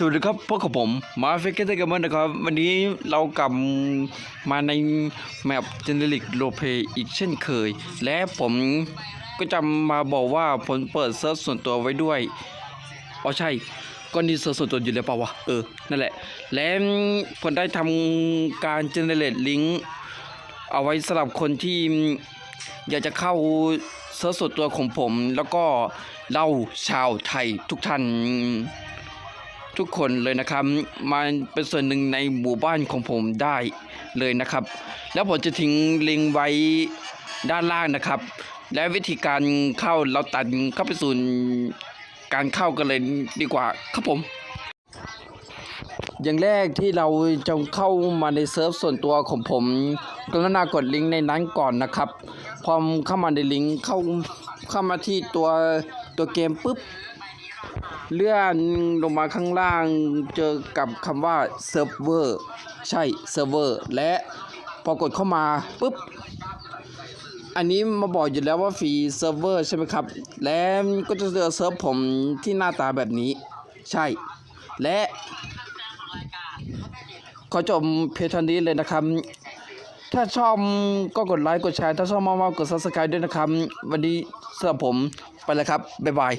สวัสดีครับพวกกับผมมาเฟกเกอร์กันนะครับ วันนี้เรากลับมาในแมปเจเนริกโลเปอีกเช่นเคย และผมก็จะมาบอกว่าผมเปิดเซิร์ฟส่วนตัวไว้ด้วยอ๋อใช่ก็นี่เซิร์ฟส่วนตัวอยู่แล้วเปล่าวะเออ นั่นแหละ และผมได้ทำการเจเนเรตลิงก์เอาไว้สำหรับคนที่อยากจะเข้าเซิร์ฟส่วนตัวของผม แล้วก็เล่าชาวไทยทุกท่าน ทุกคนเลยนะครับมาเป็นส่วนหนึ่งในหมู่บ้านของผมได้เลยนะครับ แล้วผมจะทิ้งลิงก์ไว้ด้านล่างนะครับ และวิธีการเข้าเราตัดเข้าไปสู่การเข้ากันเลยดีกว่าครับผม อย่างแรกที่เราจะเข้ามาในเซิร์ฟส่วนตัวของผมกรุณากดลิงก์ในนั้นก่อนนะครับพอเข้ามาในลิงก์เข้าเข้ามาที่ตัวตัวเกมปุ๊บ เลื่อนลงมาข้างล่างเจอกับคำว่าเซิร์ฟเวอร์ใช่เซิร์ฟเวอร์และพอกดเข้ามาปุ๊บ อันนี้มาบอกอยู่แล้วว่าฟรีเซิร์ฟเวอร์ใช่ไหมครับ และก็จะเจอเซิร์ฟผมที่หน้าตาแบบนี้ ใช่ และขอจบเพียงเท่านี้เลยนะครับ ถ้าชอบก็กดไลค์กดแชร์ ถ้าชอบมากๆกด subscribe ด้วยนะครับ วันนี้สำหรับผมไปแล้วครับ บ๊ายบาย